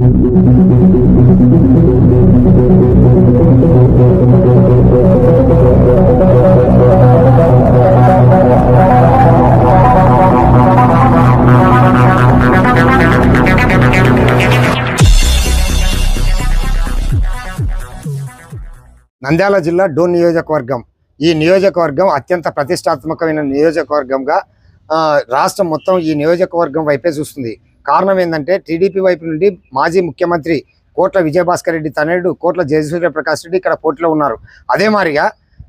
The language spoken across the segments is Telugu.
నంద్యాల జిల్లా డోన్ నియోజకవర్గం. ఈ నియోజకవర్గం అత్యంత ప్రతిష్టాత్మకమైన నియోజకవర్గంగా రాష్ట్రం మొత్తం ఈ నియోజకవర్గం వైపే చూస్తుంది. కారణం ఏంటంటే టీడీపీ వైపు నుండి మాజీ ముఖ్యమంత్రి కోట్ల విజయభాస్కర్ రెడ్డి తనయుడు కోట్ల జయసూర్య ప్రకాష్ రెడ్డి ఇక్కడ పోటీలో ఉన్నారు. అదే మాదిరిగా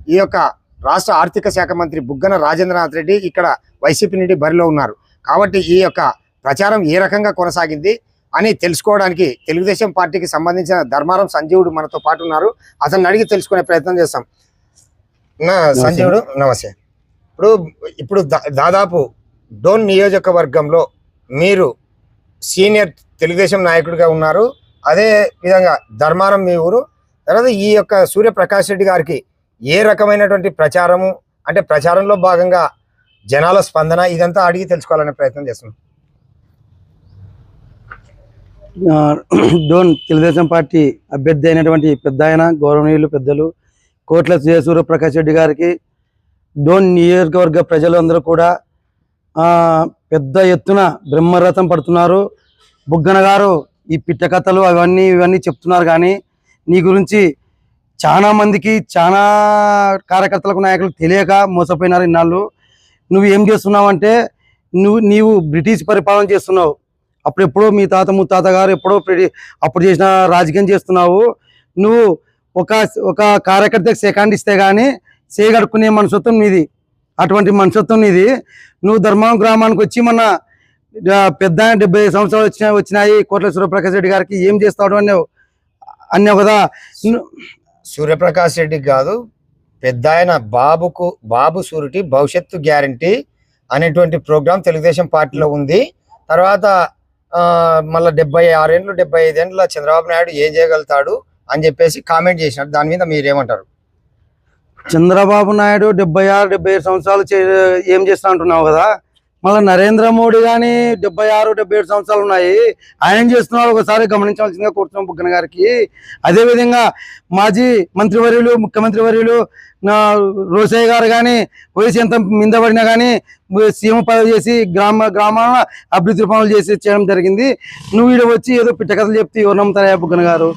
ఈ యొక్క రాష్ట్ర ఆర్థిక శాఖ మంత్రి బుగ్గన రాజేంద్రనాథ్ రెడ్డి ఇక్కడ వైసీపీ నుండి బరిలో ఉన్నారు. కాబట్టి ఈ యొక్క ప్రచారం ఏ రకంగా కొనసాగింది అని తెలుసుకోవడానికి తెలుగుదేశం పార్టీకి సంబంధించిన ధర్మారం సంజీవుడు మనతో పాటు ఉన్నారు. అతన్ని అడిగి తెలుసుకునే ప్రయత్నం చేస్తాం. నా సంజీవుడు నమస్తే. ఇప్పుడు ఇప్పుడు దా- దాదాపు డోన్ నియోజకవర్గంలో మీరు సీనియర్ తెలుగుదేశం నాయకుడిగా ఉన్నారు. అదే విధంగా ధర్మారం మీ ఊరు. తర్వాత ఈ యొక్క సూర్యప్రకాష్ రెడ్డి గారికి ఏ రకమైనటువంటి ప్రచారము అంటే ప్రచారంలో భాగంగా జనాల స్పందన ఇదంతా అడిగి తెలుసుకోవాలనే ప్రయత్నం చేస్తున్నాం. డోన్ తెలుగుదేశం పార్టీ అభ్యర్థి అయినటువంటి పెద్ద ఆయన గౌరవనీయులు పెద్దలు కోట్ల సూర్యప్రకాష్ రెడ్డి గారికి డోన్ నియోజకవర్గ ప్రజలందరూ కూడా పెద్ద ఎత్తున బ్రహ్మరథం పడుతున్నారు. బుగ్గన గారు ఈ పిట్ట కథలు అవన్నీ ఇవన్నీ చెప్తున్నారు కానీ నీ గురించి చాలా మందికి చాలా కార్యకర్తలకు నాయకులకు తెలియక మోసపోయినారు ఇన్నాళ్ళు. నువ్వు ఏం చేస్తున్నావు అంటే నువ్వు నీవు బ్రిటిష్ పరిపాలన చేస్తున్నావు. అప్పుడెప్పుడో మీ తాత ముత్తాత గారు ఎప్పుడో అప్పుడు చేసిన రాజకీయం చేస్తున్నావు. నువ్వు ఒక ఒక కార్యకర్తకి సెకండ్ ఇస్తే గానీ చేయగడుకునే మనసత్వం నీది. అటువంటి మనసత్వం ఇది. నువ్వు ధర్మం గ్రామానికి వచ్చి మన పెద్ద డెబ్బై సంవత్సరాలు వచ్చిన వచ్చినాయి కోట్ల సూర్యప్రకాష్ రెడ్డి గారికి ఏం చేస్తాడు అన్నావు? అన్నావు కదా. సూర్యప్రకాష్ రెడ్డి కాదు పెద్ద ఆయన బాబుకు బాబు సూరిటీ భవిష్యత్తు గ్యారంటీ అనేటువంటి ప్రోగ్రాం తెలుగుదేశం పార్టీలో ఉంది. తర్వాత మళ్ళీ డెబ్బై ఆరేళ్ళు డెబ్బై ఐదేళ్ళ చంద్రబాబు నాయుడు ఏం చేయగలుగుతాడు అని చెప్పేసి కామెంట్ చేసినారు దాని మీద మీరేమంటారు? చంద్రబాబు నాయుడు డెబ్బై ఆరు డెబ్బై ఏడు సంవత్సరాలు చే- ఏం చేస్తా అంటున్నావు కదా? మళ్ళీ నరేంద్ర మోడీ కానీ డెబ్బై ఆరు డెబ్బై ఏడు సంవత్సరాలు ఉన్నాయి. ఆయన చేస్తున్నాడు ఒకసారి గమనించవలసిందిగా కూర్చున్నాం బుగ్గన గారికి. అదేవిధంగా మాజీ మంత్రివర్యులు ముఖ్యమంత్రి వర్యులు నా రోసయ్య గారు కానీ వయసు ఎంత మిందబడినా కానీ సీఎం పదవి చేసి గ్రామ గ్రామాల అభివృద్ధి పనులు చేసి చేయడం జరిగింది. నువ్వు ఈడ వచ్చి ఏదో పిట్టకథలు చెప్తే ఎవరు నమ్ముతారా బుగ్గన గారు?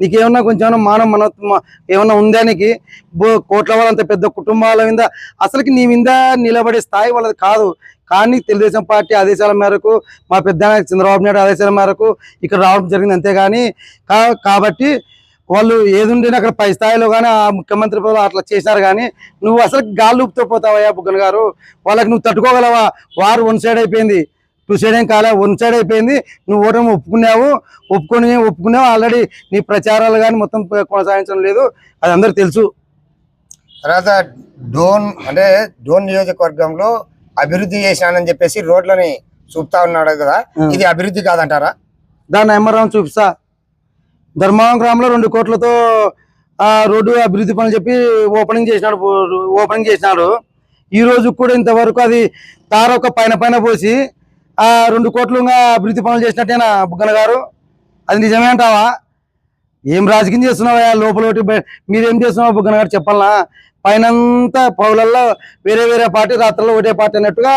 నీకేమన్నా కొంచెం ఏమన్నా మానవ మనత్వం ఏమన్నా ఉందా నీకు? కోట్ల వాళ్ళంత పెద్ద కుటుంబాల మీద అసలుకి నీ మీద నిలబడే స్థాయి వాళ్ళది కాదు. కానీ తెలుగుదేశం పార్టీ ఆదేశాల మేరకు మా పెద్ద చంద్రబాబు నాయుడు ఆదేశాల మేరకు ఇక్కడ రావడం జరిగింది అంతేగాని కాబట్టి వాళ్ళు ఏది అక్కడ పై స్థాయిలో కానీ ఆ ముఖ్యమంత్రి పదవులు అట్లా చేశారు కానీ నువ్వు అసలు గాలి ఊపుతో పోతావయ్యా బుగ్గన్ గారు. వాళ్ళకి నువ్వు తట్టుకోగలవా? వారు వన్ సైడ్ అయిపోయింది. టూ సైడ్ ఏం కాలే వన్ సైడ్ అయిపోయింది. నువ్వు ఓటమి ఒప్పుకున్నావు. ఒప్పుకొని ఒప్పుకున్నావు ఆల్రెడీ నీ ప్రచారాలు కానీ మొత్తం కొనసాగించడం లేదు. అది అందరికి తెలుసు. తర్వాత డోన్ అంటే డోన్ నియోజకవర్గంలో అభివృద్ధి చేశానని చెప్పేసి రోడ్లని చూపుతా ఉన్నాడు కదా. ఇది అభివృద్ధి కాదంటారా? దాన్ని ఎమ్మరం చూపిస్తా. ధర్మవరం గ్రామంలో రెండు కోట్లతో ఆ రోడ్డు అభివృద్ధి పనులు చెప్పి ఓపెనింగ్ చేసినాడు ఓపెనింగ్ చేసినాడు. ఈ రోజు కూడా ఇంతవరకు అది తార ఒక పైన పైన పోసి రెండు కోట్లు అభివృద్ధి పనులు చేసినట్టేనా బుగ్గన గారు. అది నిజమే అంటావా? ఏం రాజకీయం చేస్తున్నావా లోపల ఒకటి మీరేం చేస్తున్నావు బుగ్గన గారు చెప్పాలనా? పైనంతా పౌలల్లో వేరే వేరే పార్టీ రాత్రుల్లో ఒకటే పార్టీ అన్నట్టుగా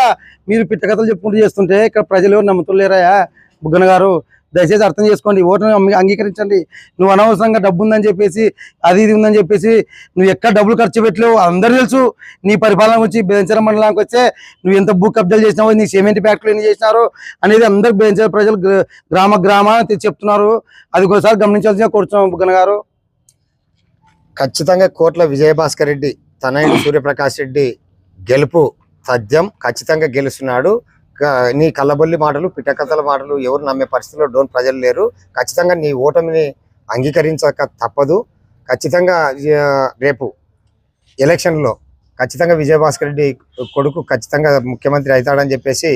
మీరు పిట్టకథలు చెప్పుకుంటూ చేస్తుంటే ఇక్కడ ప్రజలు ఎవరు నమ్ముతులేరాయా బుగ్గన గారు దయచేసి అర్థం చేసుకోండి ఓటును అంగీకరించండి. నువ్వు అనవసరంగా డబ్బు ఉందని చెప్పేసి అది ఇది ఉందని చెప్పేసి నువ్వు ఎక్కడ డబ్బులు ఖర్చు పెట్టలేవు. అందరూ తెలుసు నీ పరిపాలన వచ్చి బేంచర మండలానికి వచ్చే నువ్వు ఎంత భూ కబ్జాలు చేసినావో నీ సిమెంట్ ఫ్యాక్టరీలు ఎన్ని చేసినారు అనేది అందరు బేంచర ప్రజలు గ్రామ గ్రామాన్ని చెప్తున్నారు. అది ఒకసారి గమనించాల్సిన కూర్చున్నాం బుగ్గన గారు. ఖచ్చితంగా కోట్ల విజయభాస్కర్ రెడ్డి తనయుడు సూర్యప్రకాష్ రెడ్డి గెలుపు సద్యం ఖచ్చితంగా గెలుస్తున్నాడు. నీ కళ్ళబొల్లి మాటలు పిట్టకథల మాటలు ఎవరు నమ్మే పరిస్థితిలో డోన్ ప్రజలు లేరు. ఖచ్చితంగా నీ ఓటమిని అంగీకరించక తప్పదు. ఖచ్చితంగా రేపు ఎలక్షన్లో ఖచ్చితంగా విజయభాస్కర్ రెడ్డి కొడుకు ఖచ్చితంగా ముఖ్యమంత్రి అవుతాడని చెప్పేసి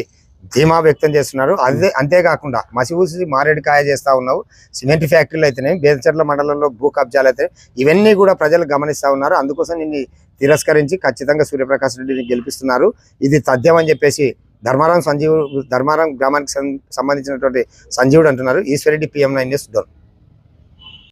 ధీమా వ్యక్తం చేస్తున్నారు. అదే అంతేకాకుండా మసిపూసి మారేడుకాయ చేస్తూ ఉన్నావు. సిమెంట్ ఫ్యాక్టరీలు అయితేనే బేదచర్ల మండలంలో భూ కబ్జాలు అయితే ఇవన్నీ కూడా ప్రజలు గమనిస్తూ ఉన్నారు. అందుకోసం నిన్ను తిరస్కరించి ఖచ్చితంగా సూర్యప్రకాష్ రెడ్డిని గెలిపిస్తున్నారు. ఇది తథ్యం అని చెప్పేసి ధర్మారం సంజీవ్ ధర్మారం గ్రామానికి సంబంధించినటువంటి సంజీవుడు అంటున్నారు. Eshwar Reddy PM nine news Dhone